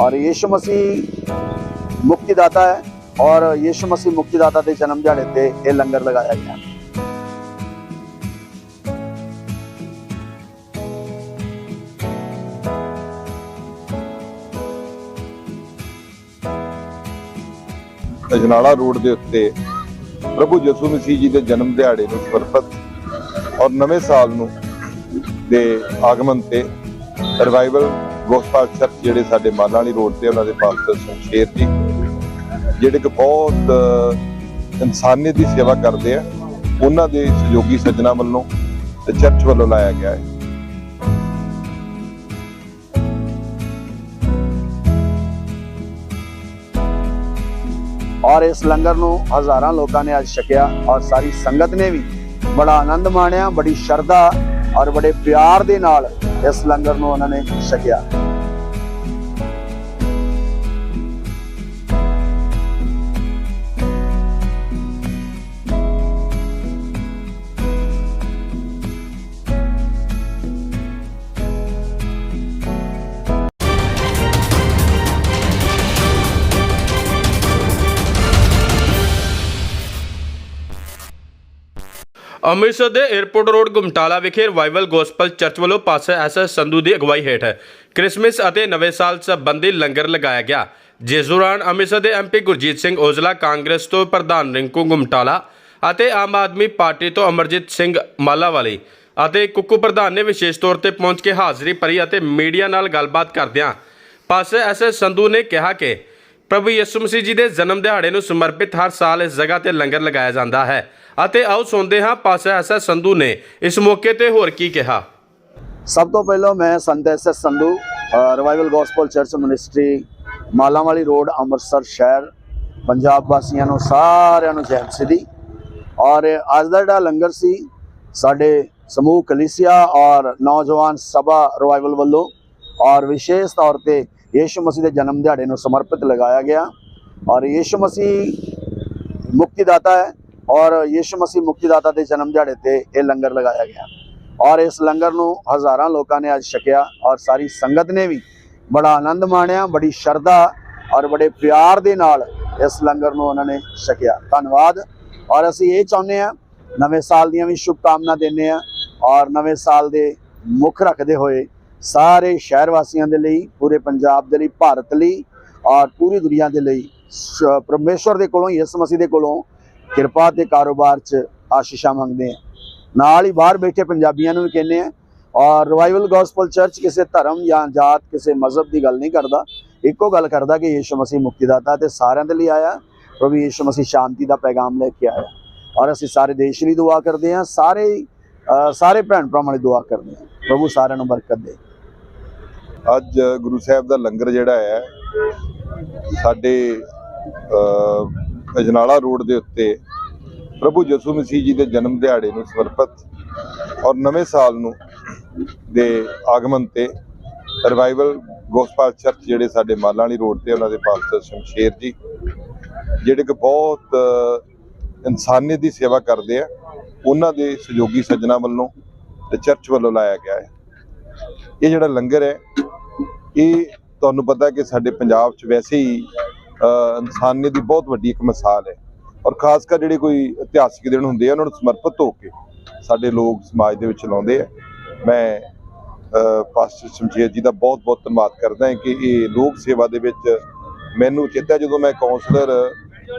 ਔਰ ਯਿਸੂ ਮਸੀਹ ਮੁਕਤੀਦਾਤਾ ਹੈ ਔਰ ਯਿਸੂ ਮਸੀਹ ਮੁਕਤੀਦਾਤਾ ਦੇ ਜਨਮ ਦਿਹਾੜੇ ਤੇ ਇਹ ਲੰਗਰ ਲਗਾਇਆ ਗਿਆ। ਅਜਨਾਲਾ ਰੋਡ ਦੇ ਉੱਤੇ ਪ੍ਰਭੂ ਜਸੂ ਮਸੀਹ ਜੀ ਦੇ ਜਨਮ ਦਿਹਾੜੇ ਨੂੰ ਸਮਰਪਿਤ ਔਰ ਨਵੇਂ ਸਾਲ ਨੂੰ ਦੇ ਆਗਮਨ ਤੇ ਰਿਵਾਈਵਲ ਗੋਸਪਾਲ ਚਰਚ ਜਿਹੜੇ ਸਾਡੇ ਮਾਲਾਂ ਵਾਲੀ ਰੋਡ ਤੇ ਉਹਨਾਂ ਦੇ ਪਾਸਟਰ ਸ਼ਮਸ਼ੇਰ ਜੀ ਜਿਹੜੇ ਕਿ ਬਹੁਤ ਇਨਸਾਨੀਅਤ ਦੀ ਸੇਵਾ ਕਰਦੇ ਆ, ਉਹਨਾਂ ਦੇ ਸਹਿਯੋਗੀ ਸੱਜਣਾ ਵੱਲੋਂ ਤੇ ਚਰਚ ਵੱਲੋਂ ਲਾਇਆ ਗਿਆ ਹੈ। ਔਰ ਇਸ ਲੰਗਰ ਨੂੰ ਹਜ਼ਾਰਾਂ ਲੋਕਾਂ ਨੇ ਅੱਜ ਛਕਿਆ ਔਰ ਸਾਰੀ ਸੰਗਤ ਨੇ ਵੀ ਬੜਾ ਆਨੰਦ ਮਾਣਿਆ, ਬੜੀ ਸ਼ਰਧਾ ਔਰ ਬੜੇ ਪਿਆਰ ਦੇ ਨਾਲ ਇਸ ਲੰਗਰ ਨੂੰ ਉਹਨਾਂ ਨੇ ਛਕਿਆ। ਅੰਮ੍ਰਿਤਸਰ ਦੇ 에ਅਰਪੋਰਟ ਰੋਡ ਗੁਮਟਾਲਾ ਵਿਖੇ ਰਿਵਾਈਵਲ ਗੋਸਪਲ ਚਰਚ ਵੱਲੋਂ ਪਾਸਟਰ ਐਸਐਸ ਸੰਧੂ ਦੀ ਅਗਵਾਈ ਹੇਠ ਕ੍ਰਿਸਮਸ ਅਤੇ ਨਵੇਂ ਸਾਲ ਸੰਬੰਧੀ ਲੰਗਰ ਲਗਾਇਆ ਗਿਆ। ਜਿਸ ਦੌਰਾਨ ਅੰਮ੍ਰਿਤਸਰ ਦੇ ਐਮਪੀ ਗੁਰਜੀਤ ਸਿੰਘ ਔਜਲਾ, ਕਾਂਗਰਸ ਤੋਂ ਪ੍ਰਧਾਨ ਰਿੰਕੂ ਗੁਮਟਾਲਾ ਅਤੇ ਆਮ ਆਦਮੀ ਪਾਰਟੀ ਤੋਂ ਅਮਰਜੀਤ ਸਿੰਘ ਮਾਲਾਵਾਲੀ ਅਤੇ ਕੁੱਕੂ ਪ੍ਰਧਾਨ ਨੇ ਵਿਸ਼ੇਸ਼ ਤੌਰ ਤੇ ਪਹੁੰਚ ਕੇ ਹਾਜ਼ਰੀ ਭਰੀ ਅਤੇ ਮੀਡੀਆ ਨਾਲ ਗੱਲਬਾਤ ਕਰਦਿਆਂ ਪਾਸਟਰ ਐਸਐਸ ਸੰਧੂ ਨੇ ਕਿਹਾ ਕਿ ਪ੍ਰਭੂ ਯਿਸੂ ਮਸੀਹ ਜੀ ਦੇ ਜਨਮ ਦਿਹਾੜੇ ਨੂੰ ਸਮਰਪਿਤ ਹਰ ਸਾਲ ਇਸ ਜਗ੍ਹਾ ਤੇ ਲੰਗਰ ਲਗਾਇਆ ਜਾਂਦਾ ਹੈ ਅਤੇ ਆਓ ਸੁਣਦੇ ਹਾਂ ਪਾਸਟਰ ਐਸਐਸ ਸੰਧੂ ਨੇ ਇਸ ਮੌਕੇ ਤੇ ਹੋਰ ਕੀ ਕਿਹਾ। ਸਭ ਤੋਂ ਪਹਿਲਾਂ ਮੈਂ Sant S Sandhu revival gospel church ministry Malawali road, Amritsar ਸ਼ਹਿਰ, ਪੰਜਾਬ ਵਾਸੀਆਂ ਨੂੰ ਸਾਰਿਆਂ ਨੂੰ ਜੈ ਮਸੀਹ ਔਰ ਅੱਜ ਦਾ ਜਿਹੜਾ ਲੰਗਰ ਸੀ, ਸਾਡੇ ਸਮੂਹ ਕਲੀਸਿਆ ਔਰ ਨੌਜਵਾਨ ਸਭਾ ਰਿਵਾਈਵਲ ਵੱਲੋਂ ਔਰ ਵਿਸ਼ੇਸ਼ ਤੌਰ ਤੇ ਯੀਸ਼ੂ ਮਸੀਹ ਦੇ ਜਨਮ ਦਿਹਾੜੇ ਨੂੰ ਸਮਰਪਿਤ ਲਗਾਇਆ ਗਿਆ ਔਰ ਯੀਸ਼ੂ ਮਸੀਹ ਮੁਕਤੀਦਾਤਾ ਹੈ ਔਰ ਯੀਸ਼ੂ ਮਸੀਹ ਮੁਕਤੀਦਾਤਾ ਦੇ ਜਨਮ ਦਿਹਾੜੇ ਤੇ ਇਹ ਲੰਗਰ ਲਗਾਇਆ ਗਿਆ ਔਰ ਇਸ ਲੰਗਰ ਨੂੰ ਹਜ਼ਾਰਾਂ ਲੋਕਾਂ ਨੇ ਅੱਜ ਛਕਿਆ ਔਰ ਸਾਰੀ ਸੰਗਤ ਨੇ ਵੀ ਬੜਾ ਆਨੰਦ ਮਾਣਿਆ, ਬੜੀ ਸ਼ਰਧਾ ਔਰ ਬੜੇ ਪਿਆਰ ਦੇ ਨਾਲ ਇਸ ਲੰਗਰ ਨੂੰ ਉਹਨਾਂ ਨੇ ਛਕਿਆ। ਧੰਨਵਾਦ। ਔਰ ਅਸੀਂ ਇਹ ਚਾਹੁੰਦੇ ਆ ਨਵੇਂ ਸਾਲ ਦੀਆਂ ਵੀ ਸ਼ੁਭ ਕਾਮਨਾ ਦਿੰਦੇ ਆ ਔਰ ਨਵੇਂ ਸਾਲ ਦੇ ਮੁੱਖ ਰੱਖਦੇ ਹੋਏ ਸਾਰੇ ਸ਼ਹਿਰ ਵਾਸੀਆਂ ਦੇ ਲਈ, ਪੂਰੇ ਪੰਜਾਬ ਦੇ ਲਈ, ਭਾਰਤ ਲਈ ਔਰ ਪੂਰੀ ਦੁਨੀਆ ਦੇ ਲਈ, ਸ਼- ਪਰਮੇਸ਼ਵਰ ਦੇ ਕੋਲੋਂ, ਯਿਸੂ ਮਸੀਹ ਦੇ ਕੋਲੋਂ ਕਿਰਪਾ ਤੇ ਕਾਰੋਬਾਰ 'ਚ ਆਸ਼ੀਸ਼ਾਂ ਮੰਗਦੇ ਆ ਨਾਲ ਹੀ ਬਾਹਰ ਬੈਠੇ ਪੰਜਾਬੀਆਂ ਨੂੰ ਵੀ ਕਹਿੰਦੇ ਆ ਔਰ ਰਿਵਾਈਵਲ ਗੋਸਪਲ ਚਰਚ ਕਿਸੇ ਧਰਮ ਜਾਂ ਜਾਤ, ਕਿਸੇ ਮਜ਼ਹਬ ਦੀ ਗੱਲ ਨਹੀਂ ਕਰਦਾ। ਇੱਕੋ ਗੱਲ ਕਰਦਾ ਕਿ ਯੀਸ਼ੂ ਮਸੀਹ ਮੁਕਤੀਦਾਤਾ ਤੇ ਸਾਰਿਆਂ ਦੇ ਲਈ ਆਇਆ, ਪ੍ਰਭੂ ਯੀਸ਼ੂ ਮਸੀਹ ਸ਼ਾਂਤੀ ਦਾ ਪੈਗਾਮ ਲੈ ਕੇ ਆਇਆ। ਔਰ ਅਸੀਂ ਸਾਰੇ ਦੇਸ਼ ਲਈ ਦੁਆ ਕਰਦੇ ਹਾਂ, ਸਾਰੇ ਸਾਰੇ ਭੈਣ ਭਰਾਵਾਂ ਲਈ ਦੁਆ ਕਰਦੇ ਹਾਂ। ਪ੍ਰਭੂ ਸਾਰਿਆਂ ਨੂੰ ਬਰਕਤ ਦੇ। ਅੱਜ ਗੁਰੂ ਸਾਹਿਬ ਦਾ ਲੰਗਰ ਜਿਹੜਾ ਹੈ, ਸਾਡੇ ਅਜਨਾਲਾ ਰੋਡ ਦੇ ਉੱਤੇ ਪ੍ਰਭੂ ਯਿਸੂ ਮਸੀਹ ਜੀ ਦੇ ਜਨਮ ਦਿਹਾੜੇ ਨੂੰ ਸਮਰਪਿਤ ਔਰ ਨਵੇਂ ਸਾਲ ਨੂੰ ਦੇ ਆਗਮਨ ਤੇ ਰਿਵਾਈਵਲ ਗੋਸਪਾਲ ਚਰਚ ਜਿਹੜੇ ਸਾਡੇ ਮਾਲਾਂ ਵਾਲੀ ਰੋਡ ਤੇ ਉਹਨਾਂ ਦੇ ਪਾਸਟਰ ਸ਼ਮਸ਼ੇਰ ਜੀ, ਜਿਹੜੇ ਕਿ ਬਹੁਤ ਇਨਸਾਨੀਅਤ ਦੀ ਸੇਵਾ ਕਰਦੇ ਆ, ਉਹਨਾਂ ਦੇ ਸਹਿਯੋਗੀ ਸੱਜਣਾ ਵੱਲੋਂ ਤੇ ਚਰਚ ਵੱਲੋਂ ਲਾਇਆ ਗਿਆ ਹੈ। ਇਹ ਜਿਹੜਾ ਲੰਗਰ ਹੈ ਇਹ ਤੁਹਾਨੂੰ ਪਤਾ ਕਿ ਸਾਡੇ ਪੰਜਾਬ 'ਚ ਵੈਸੇ ਹੀ ਇਨਸਾਨੀਅਤ ਦੀ ਬਹੁਤ ਵੱਡੀ ਇੱਕ ਮਿਸਾਲ ਹੈ। ਔਰ ਖਾਸ ਕਰ ਜਿਹੜੇ ਕੋਈ ਇਤਿਹਾਸਿਕ ਦਿਨ ਹੁੰਦੇ ਆ, ਉਹਨਾਂ ਨੂੰ ਸਮਰਪਿਤ ਹੋ ਕੇ ਸਾਡੇ ਲੋਕ ਸਮਾਜ ਦੇ ਵਿੱਚ ਲਾਉਂਦੇ ਆ। ਮੈਂ ਪਾਸਟਰ ਸ਼ਮਸ਼ੇਰ ਜੀ ਦਾ ਬਹੁਤ ਬਹੁਤ ਧੰਨਵਾਦ ਕਰਦਾ ਹਾਂ ਕਿ ਇਹ ਲੋਕ ਸੇਵਾ ਦੇ ਵਿੱਚ ਮੈਨੂੰ ਚੇਤਾ ਜਦੋਂ ਮੈਂ ਕਾਉਂਸਲਰ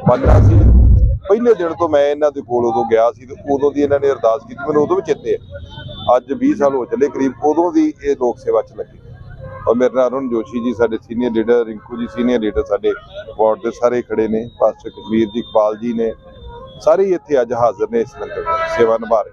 ਬਣਨਾ ਸੀ, ਪਹਿਲੇ ਦਿਨ ਤੋਂ ਮੈਂ ਇਹਨਾਂ ਦੇ ਕੋਲ ਉਦੋਂ ਗਿਆ ਸੀ ਤੇ ਉਦੋਂ ਦੀ ਇਹਨਾਂ ਨੇ ਅਰਦਾਸ ਕੀਤੀ, ਮੈਨੂੰ ਉਦੋਂ ਵੀ ਚੇਤੇ ਹੈ। ਅੱਜ 20 ਸਾਲ ਹੋ ਚੱਲੇ, ਕਰੀਬ ਉਦੋਂ ਦੀ ਇਹ ਲੋਕ ਸੇਵਾ 'ਚ ਲੱਗੇ। ਔਰ ਮੇਰੇ ਨਾਲ ਅਰੁਣ ਜੋਸ਼ੀ ਜੀ, ਸਾਡੇ ਸੀਨੀਅਰ ਲੀਡਰ ਰਿੰਕੂ ਜੀ ਸੀਨੀਅਰ ਲੀਡਰ ਸਾਡੇ ਵਾਰਡ ਦੇ ਸਾਰੇ ਖੜੇ ਨੇ, ਪਾਸਟਰ ਕਸ਼ਮੀਰ ਜੀ, ਇਕਬਾਲ ਜੀ ਨੇ, ਸਾਰੇ ਹੀ ਇੱਥੇ ਅੱਜ ਹਾਜ਼ਰ ਨੇ ਇਸ ਲੰਗਰ ਸੇਵਾ ਨਿਭਾ ਰਹੇ